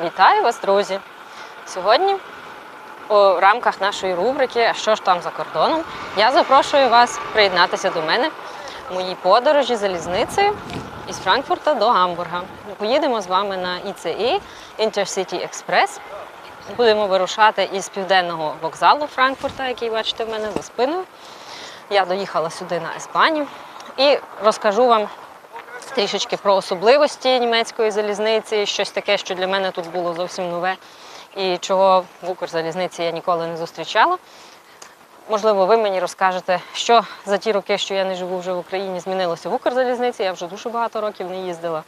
Вітаю вас, друзі! Сьогодні у рамках нашої рубрики А що ж там за кордоном? Я запрошую вас приєднатися до мене в моїй подорожі залізницею із Франкфурта до Гамбурга. Поїдемо з вами на ICE Intercity Express. Будемо вирушати із південного вокзалу Франкфурта, який бачите в мене за спиною. Я доїхала сюди на Еспанію і розкажу вам трішечки про особливості німецької залізниці, щось таке, що для мене тут було зовсім нове і чого в Укрзалізниці я ніколи не зустрічала. Можливо, ви мені розкажете, що за ті роки, що я не живу вже в Україні, змінилося в Укрзалізниці. Я вже дуже багато років не їздила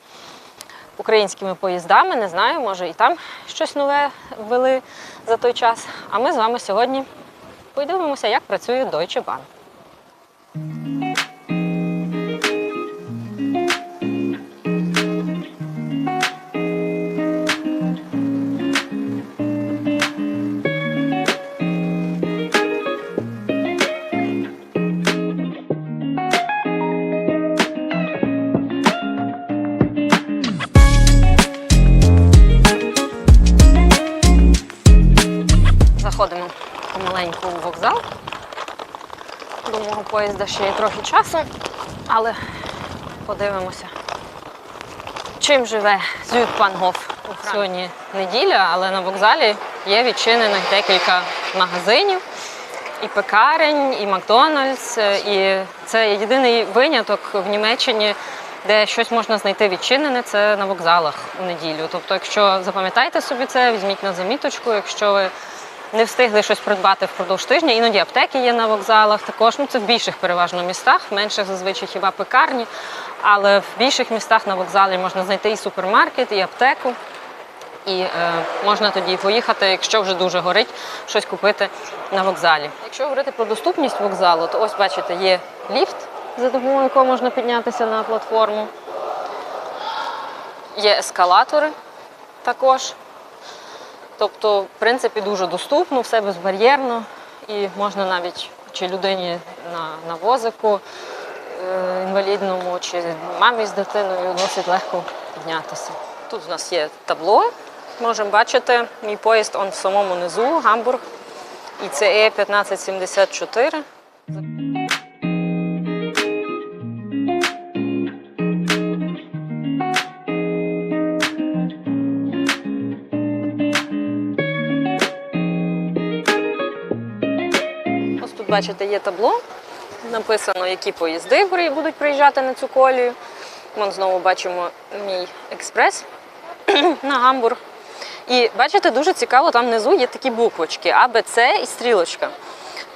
українськими поїздами. Не знаю, може і там щось нове ввели за той час. А ми з вами сьогодні подивимося, як працює Deutsche Bahn. Заходимо помаленьку у вокзал. До мого поїзда ще є трохи часу, але подивимося, чим живе Зюдпангоф. Сьогодні неділя, але на вокзалі є відчинених декілька магазинів, і пекарень, і Макдональдс. І це єдиний виняток в Німеччині, де щось можна знайти відчинене, це на вокзалах у неділю. Тобто, якщо запам'ятаєте собі це, візьміть на заміточку, якщо ви не встигли щось придбати впродовж тижня. Іноді аптеки є на вокзалах. Також ну це в більших переважно містах, в менших зазвичай хіба пекарні. Але в більших містах на вокзалі можна знайти і супермаркет, і аптеку. І е, можна тоді поїхати, якщо вже дуже горить, щось купити на вокзалі. Якщо говорити про доступність вокзалу, то ось бачите, є ліфт, за допомогою якого можна піднятися на платформу. Є ескалатори також. Тобто, в принципі, дуже доступно, все безбар'єрно, і можна навіть чи людині на, на возику е, інвалідному, чи мамі з дитиною досить легко піднятися. Тут у нас є табло. Можемо бачити, мій поїзд он в самому низу, Гамбург, ІЦЕ 1574. Ось тут, бачите, є табло. Написано, які поїзди будуть приїжджати на цю колію. Вон знову бачимо мій експрес на Гамбург. І бачите, дуже цікаво, там внизу є такі буквочки А, Б, С і стрілочка.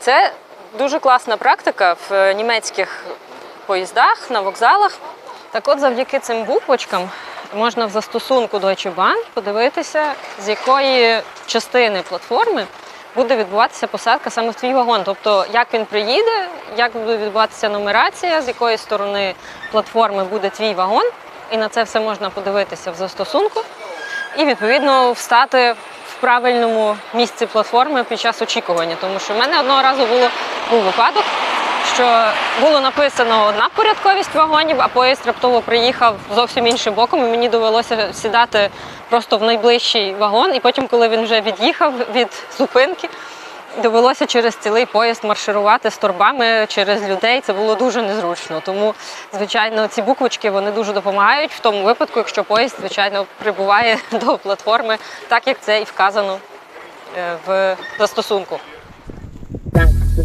Це дуже класна практика в німецьких поїздах, на вокзалах. Так от, завдяки цим буквочкам можна в застосунку Deutsche Bahn подивитися, з якої частини платформи буде відбуватися посадка саме в твій вагон. Тобто, як він приїде, як буде відбуватися нумерація, з якої сторони платформи буде твій вагон. І на це все можна подивитися в застосунку і відповідно встати в правильному місці платформи під час очікування. Тому що в мене одного разу було був випадок, що було написано одна порядковість вагонів, а поїзд раптово приїхав зовсім іншим боком, і мені довелося сідати просто в найближчий вагон. І потім, коли він вже від'їхав від зупинки, довелося через цілий поїзд марширувати з торбами через людей. Це було дуже незручно. Тому, звичайно, ці буквочки вони дуже допомагають в тому випадку, якщо поїзд, звичайно, прибуває до платформи, так як це і вказано е, в застосунку. Ну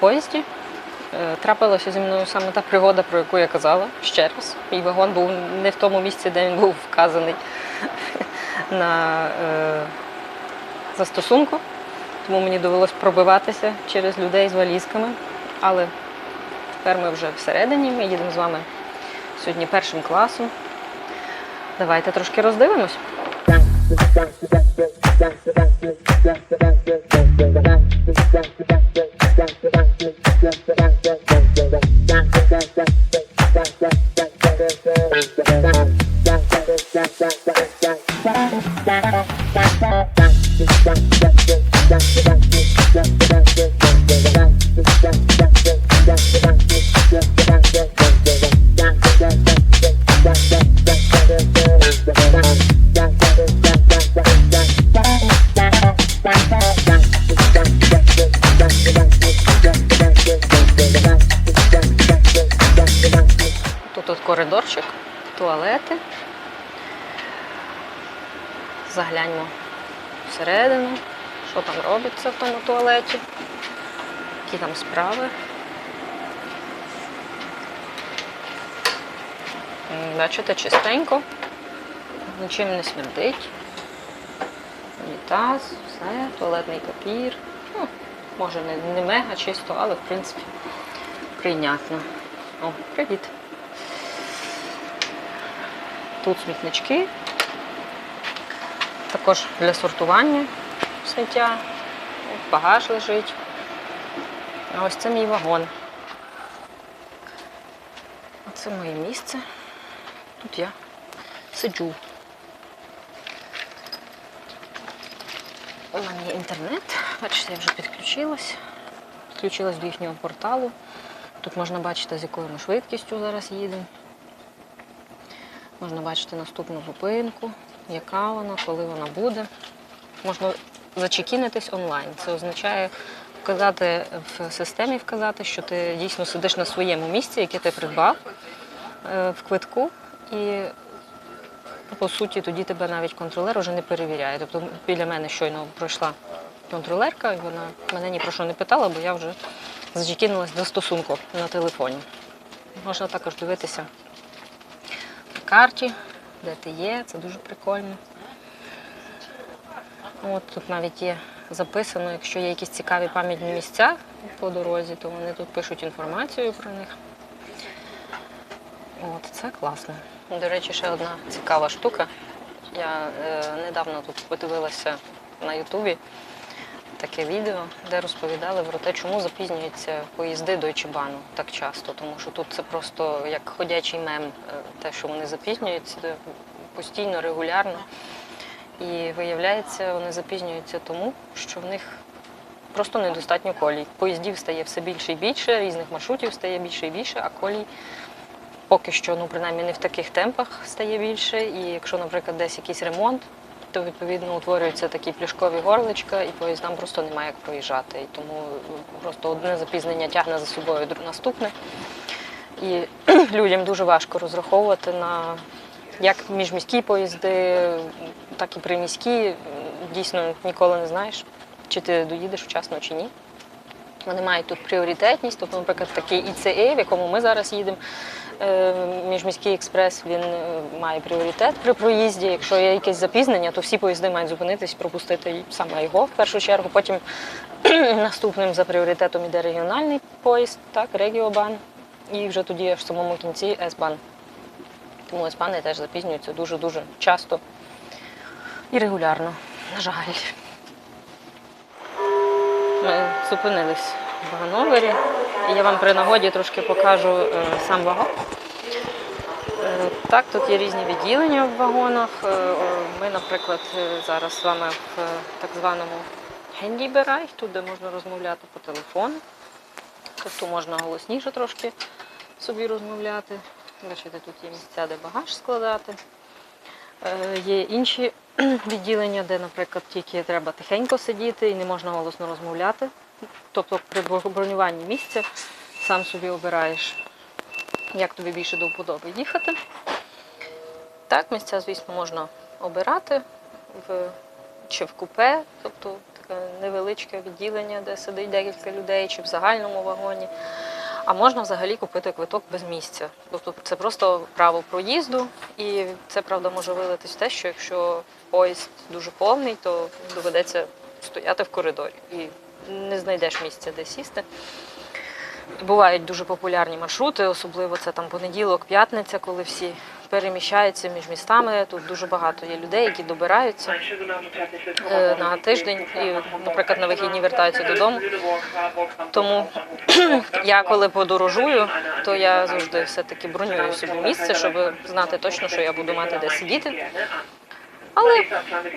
поїзді. Е, Трапилася зі мною саме та пригода, про яку я казала ще раз. Мій вагон був не в тому місці, де він був вказаний на е, застосунку. Тому мені довелося пробиватися через людей з валізками. Але Тепер ми вже всередині. Ми їдемо з вами сьогодні першим класом. Давайте трошки роздивимось. Тут от коридорчик, туалети. Загляньмо всередину, що там робиться в тому туалеті, які там справи. Бачите, чистенько, нічим не смердить. Унітаз, все, туалетний папір. Ну, може не, не мега чисто, але в принципі прийнятно. О, привіт. Тут смітнички. Також для сортування сміття. Багаж лежить. Ось це мій вагон. А це моє місце. Тут я сиджу. У мене є інтернет. Бачите, я вже підключилась. Підключилась до їхнього порталу. Тут можна бачити, з якою ми швидкістю зараз їдемо. Можна бачити наступну зупинку, яка вона, коли вона буде. Можна зачекінитись онлайн. Це означає вказати в системі, вказати, що ти дійсно сидиш на своєму місці, яке ти придбав е, в квитку. І по суті тоді тебе навіть контролер вже не перевіряє. Тобто біля мене щойно пройшла контролерка, і вона мене ні про що не питала, бо я вже зачекінулась до стосунку на телефоні. Можна також дивитися карті, де ти є, це дуже прикольно. От тут навіть є записано, якщо є якісь цікаві пам'ятні місця по дорозі, то вони тут пишуть інформацію про них. От, це класно. До речі, ще одна цікава штука. Я е, недавно тут подивилася на Ютубі таке відео, де розповідали про те, чому запізнюються поїзди Deutsche Bahn так часто. Тому що тут це просто як ходячий мем, е, те, що вони запізнюються постійно, регулярно. І виявляється, вони запізнюються тому, що в них просто недостатньо колій. Поїздів стає все більше і більше, різних маршрутів стає більше і більше, а колій поки що, ну принаймні не в таких темпах стає більше. І якщо, наприклад, десь якийсь ремонт, то відповідно утворюються такі пляшкові горличка, і поїздам просто немає як проїжджати. І тому просто одне запізнення тягне за собою наступне. І людям дуже важко розраховувати на як міжміські поїзди, так і приміські. Дійсно ніколи не знаєш, чи ти доїдеш вчасно чи ні. Вони мають тут пріоритетність, тобто, наприклад, такий ІЦЕ, в якому ми зараз їдемо, е, міжміський експрес, він е, має пріоритет при проїзді. Якщо є якесь запізнення, то всі поїзди мають зупинитись, пропустити саме його в першу чергу. Потім наступним за пріоритетом іде регіональний поїзд, так, регіобан, і вже тоді аж в самому кінці С-бан. Тому С-бани теж запізнюються дуже-дуже часто і регулярно, на жаль. Ми зупинились в Гановері, і я вам при нагоді трошки покажу е, сам вагон. Е, Так, тут є різні відділення в вагонах. Е, Ми, наприклад, зараз з вами в так званому Handy-Bereich, тут де можна розмовляти по телефону. Тобто можна голосніше трошки собі розмовляти. Бачите, тут є місця, де багаж складати. Е, Є інші відділення, де, наприклад, тільки треба тихенько сидіти і не можна голосно розмовляти. Тобто при бронюванні місця сам собі обираєш, як тобі більше до вподоби їхати. Так, місця, звісно, можна обирати в, чи в купе, тобто таке невеличке відділення, де сидить декілька людей, чи в загальному вагоні. А можна взагалі купити квиток без місця. Тобто це просто право проїзду, і це правда може вилитись в те, що якщо поїзд дуже повний, то доведеться стояти в коридорі і не знайдеш місця, де сісти. Бувають дуже популярні маршрути, особливо це там понеділок, п'ятниця, коли всі переміщаються між містами. Тут дуже багато є людей, які добираються е, на тиждень і, наприклад, на вихідні вертаються додому. Тому я коли подорожую, то я завжди все-таки бронюю собі місце, щоб знати точно, що я буду мати де сидіти. Але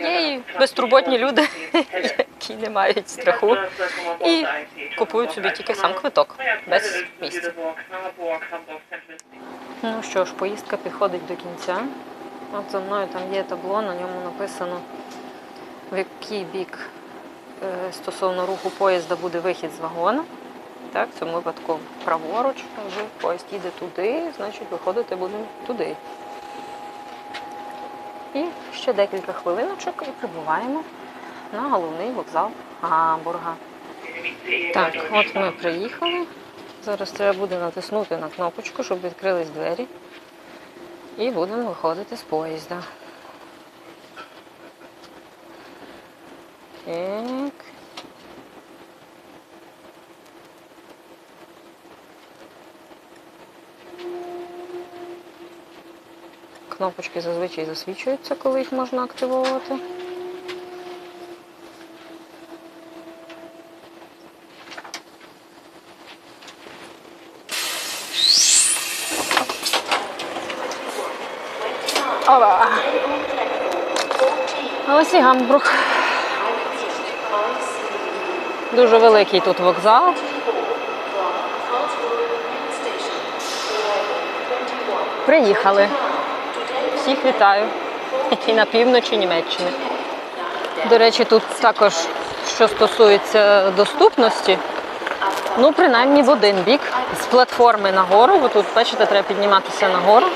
є і безтурботні люди, які не мають страху і купують собі тільки сам квиток без місця. Ну що ж, поїздка підходить до кінця. От за мною там є табло, на ньому написано, в який бік е, стосовно руху поїзда буде вихід з вагона. Так, в цьому випадку праворуч, вже поїзд їде туди, значить виходити будемо туди. І ще декілька хвилиночок і прибуваємо на головний вокзал Гамбурга. Так, от ми приїхали. Зараз треба буде натиснути на кнопочку, щоб відкрились двері. І будемо виходити з поїзда. Так. Кнопочки зазвичай засвічуються, коли їх можна активовувати. Ось і Гамбург. Дуже великий тут вокзал. Приїхали. Всіх вітаю. І на півночі Німеччини. До речі, тут також, що стосується доступності, ну, принаймні в один бік, з платформи нагору, бо тут, бачите, треба підніматися нагору.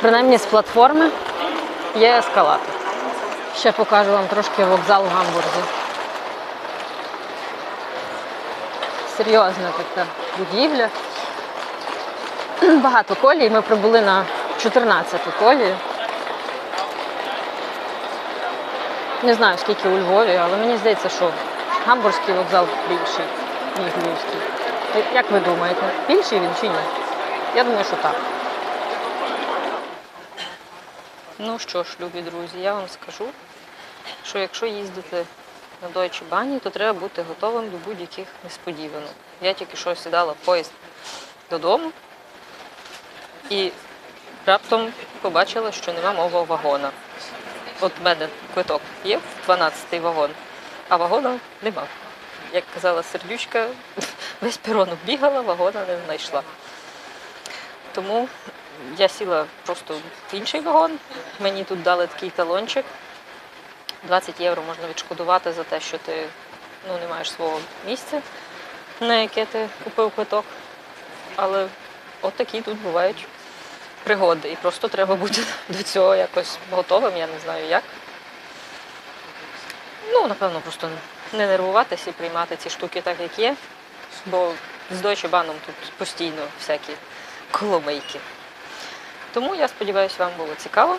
Принаймні з платформи є ескалатор. Ще покажу вам трошки вокзал в Гамбурзі. Серйозна така будівля. Багато колій. Ми прибули на 14-ту колію. Не знаю, скільки у Львові, але мені здається, що гамбурзький вокзал більший, ніж львівський. Як ви думаєте, більший він чи ні? Я думаю, що так. Ну що ж, любі друзі, я вам скажу, що якщо їздити на Deutsche Bahn, то треба бути готовим до будь-яких несподіванок. Я тільки що сідала в поїзд додому і раптом побачила, що нема мого вагона. От в мене квиток є в 12-й вагон, а вагона нема. Як казала сердючка, весь перон бігала, вагона не знайшла. Тому я сіла просто в інший вагон. Мені тут дали такий талончик. 20 євро можна відшкодувати за те, що ти ну, не маєш свого місця, на яке ти купив квиток. Але от такі тут бувають пригоди. І просто треба бути до цього якось готовим, я не знаю як. Ну, напевно, просто не нервуватися і приймати ці штуки так, як є. Бо з Deutsche тут постійно всякі коломийки. Тому я сподіваюся, вам було цікаво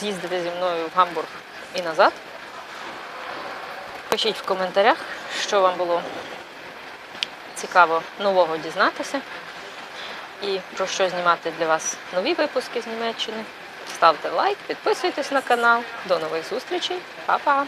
з'їздити зі мною в Гамбург і назад. Пишіть в коментарях, що вам було цікаво нового дізнатися і про що знімати для вас нові випуски з Німеччини. Ставте лайк, підписуйтесь на канал. До нових зустрічей. Па-па!